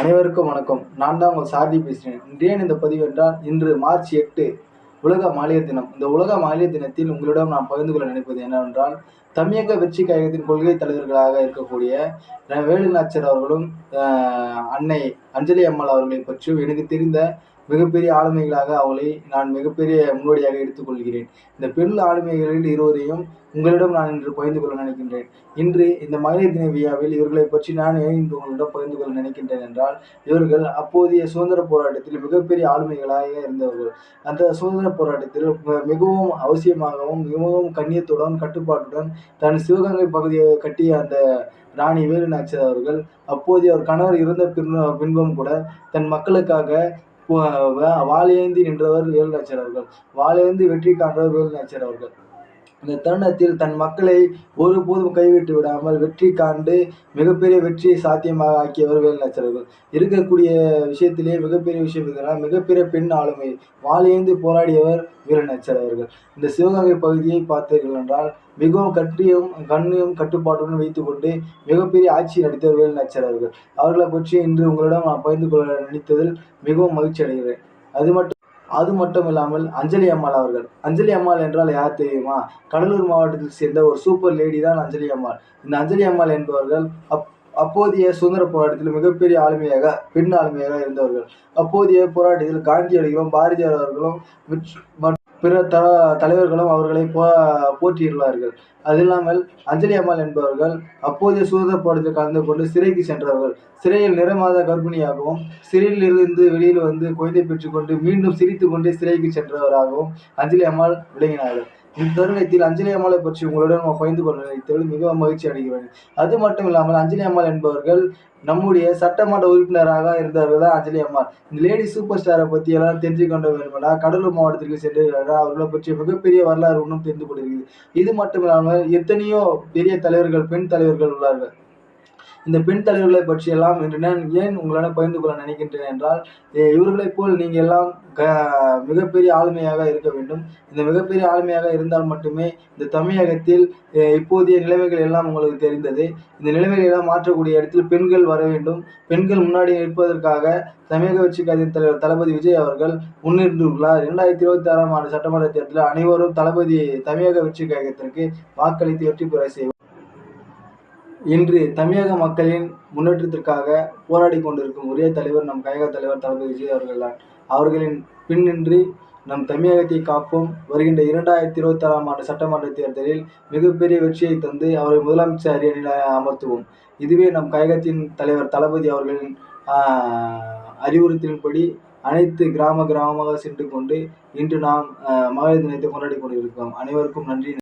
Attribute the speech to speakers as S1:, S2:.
S1: அனைவருக்கும் வணக்கம். நான் தான் உங்கள் சாரதி பேசுகிறேன். இன்று ஏன் இந்த பதிவு என்றால் இன்று மார்ச் எட்டு உலக மாலிய தினம். இந்த உலக மாலிய தினத்தில் உங்களிடம் நான் பகிர்ந்து கொள்ள நினைப்பது என்னவென்றால் தமிழக வெற்றி கழகத்தின் கொள்கை தலைவர்களாக இருக்கக்கூடிய வேலுநாச்சர் அவர்களும் அன்னை அஞ்சலி அம்மாள் அவர்களை பற்றியும் எனக்கு தெரிந்த மிகப்பெரிய ஆளுமைகளாக அவளை நான் மிகப்பெரிய முன்னோடியாக எடுத்துக்கொள்கிறேன். இந்த பெண் ஆளுமைகளில் இருவரையும் உங்களிடம் நான் இன்று பகிர்ந்து கொள்ள நினைக்கின்றேன். இன்று இந்த மகளிர் தின விழாவில் இவர்களை பற்றி நான் ஏன் இன்று உங்களிடம் பகிர்ந்து கொள்ள நினைக்கின்றேன் என்றால் இவர்கள் அப்போதைய சுதந்திர போராட்டத்தில் மிகப்பெரிய ஆளுமைகளாக இருந்தவர்கள். அந்த சுதந்திர போராட்டத்தில் மிகவும் அவசியமாகவும் மிகவும் கண்ணியத்துடன் கட்டுப்பாட்டுடன் தன் சிவகங்கை பகுதியை கட்டிய அந்த ராணி வேலு நாச்சியார் அவர்கள் அப்போதைய அவர் கணவர் இறந்த பின் பின்பும் கூட தன் மக்களுக்காக வாளேந்தி நின்றவர் வேலு நாச்சியார் அவர்கள். வாளேந்தி வெற்றி காண்றவர் வேலு நாச்சியார் அவர்கள். இந்த தருணத்தில் தன் மக்களை ஒருபோதும் கைவிட்டு விடாமல் வெற்றி காண்டு மிகப்பெரிய வெற்றியை சாத்தியமாக ஆக்கியவர் வேலுநாச்சியார் இருக்கக்கூடிய விஷயத்திலே மிகப்பெரிய விஷயம் இதனால் மிகப்பெரிய பெண் ஆளுமை வாழேந்து போராடியவர் வீரநாச்சியார் அவர்கள் இந்த சிவகங்கை பகுதியை பார்த்தீர்கள் என்றால் மிகவும் கற்றியும் கண்ணியும் கட்டுப்பாட்டுடன் வைத்துக்கொண்டு மிகப்பெரிய ஆட்சி நடித்தவர் வேலுநாச்சியார் அவர்கள் அவர்களை பற்றி இன்று உங்களிடம் நான் பகிர்ந்து கொள்ள நினைத்ததில் மிகவும் மகிழ்ச்சி அடைகிறேன் அது மட்டும் அது மட்டும் இல்லாமல் அஞ்சலி அம்மாள் அவர்கள். அஞ்சலி அம்மாள் என்றால் யார் தெரியுமா? கடலூர் மாவட்டத்தில் சேர்ந்த ஒரு சூப்பர் லேடி தான் அஞ்சலி அம்மாள். இந்த அஞ்சலி அம்மாள் என்பவர்கள் அப் அப்போதைய சுதந்திர போராட்டத்தில் மிகப்பெரிய ஆளுமையாக பெண் ஆளுமையாக இருந்தவர்கள். அப்போதைய போராட்டத்தில் காந்தியடிகளும் பாரதியார் அவர்களும் விற்று- பிற த தலைவர்களும் அவர்களை போ போற்றியுள்ளார்கள். அது இல்லாமல் அஞ்சலி அம்மாள் என்பவர்கள் அப்போதைய சுதந்திர போராட்டத்தில் கலந்து கொண்டு சிறைக்கு சென்றவர்கள். சிறையில் நிறமாத கர்ப்பிணியாகவும் சிறையில் இருந்து வெளியில் வந்து குழந்தை பெற்றுக்கொண்டு மீண்டும் சிரித்து கொண்டே சிறைக்கு சென்றவராகவும் அஞ்சலி அம்மாள் விளங்கினார்கள். இந்த தருணத்தில் அஞ்சலி அம்மாளை பற்றி உங்களுடன் பகிர்ந்து கொள்ள நினைத்ததில் மிகவும் மகிழ்ச்சி அடைகிறேன். அது மட்டும் இல்லாமல் அஞ்சலி அம்மாள் என்பவர்கள் நம்முடைய சட்டமன்ற உறுப்பினராக இருந்தவர்கள் தான் அஞ்சலி அம்மாள். இந்த லேடி சூப்பர் ஸ்டாரை பற்றி எல்லாம் தெரிஞ்சு கொண்ட வேண்டுமென்றா கடலூர் மாவட்டத்திற்கு சென்றிருக்கிறார்கள். அவர்களை பற்றிய மிகப்பெரிய வரலாறு இன்னும் தெரிந்து கொண்டிருக்கிறது. இது மட்டும் இல்லாமல் எத்தனையோ பெரிய தலைவர்கள் பெண் தலைவர்கள் உள்ளார்கள். இந்த பெண் தலைவர்களை பற்றியெல்லாம் இன்று நான் ஏன் உங்களுடன் பகிர்ந்து கொள்ள நினைக்கின்றேன் என்றால் இவர்களைப் போல் நீங்கள் எல்லாம் க மிகப்பெரிய ஆளுமையாக இருக்க வேண்டும். இந்த மிகப்பெரிய ஆளுமையாக இருந்தால் மட்டுமே இந்த தமிழகத்தில் இப்போதைய நிலைமைகள் எல்லாம் உங்களுக்கு தெரிந்தது. இந்த நிலைமைகளை எல்லாம் மாற்றக்கூடிய இடத்தில் பெண்கள் வர வேண்டும். பெண்கள் முன்னாடி நிற்பதற்காக தமிழக வெற்றி கட்சியின் தலைவர் தளபதி விஜய் அவர்கள் முன்னின்றுள்ளார். இரண்டாயிரத்தி இருபத்தி ஆறாம் ஆண்டு சட்டமன்ற தேர்தலில் அனைவரும் தளபதி தமிழக வெற்றி கழகத்திற்கு வாக்களித்து வெற்றி பெற செய்வோம் இன்று தமிழக மக்களின் முன்னேற்றத்திற்காக போராடி கொண்டிருக்கும் ஒரே தலைவர் நம் கழக தலைவர் தளபதி விஜய் அவர்கள்தான் அவர்களின் பின்னின்றி நம் தமிழகத்தை காப்போம் வருகின்ற இரண்டாயிரத்தி இருபத்தி ஆறாம் ஆண்டு சட்டமன்ற தேர்தலில் மிகப்பெரிய வெற்றியை தந்து அவரை முதலமைச்சர் அரியணையில் அமர்த்துவோம். இதுவே நம் கழகத்தின் தலைவர் தளபதி அவர்களின் அறிவுறுத்தலின்படி அனைத்து கிராம கிராமமாக சென்று கொண்டு இன்று நாம் மகளிர் தினத்தை கொண்டாடி கொண்டிருக்கிறோம். அனைவருக்கும் நன்றி.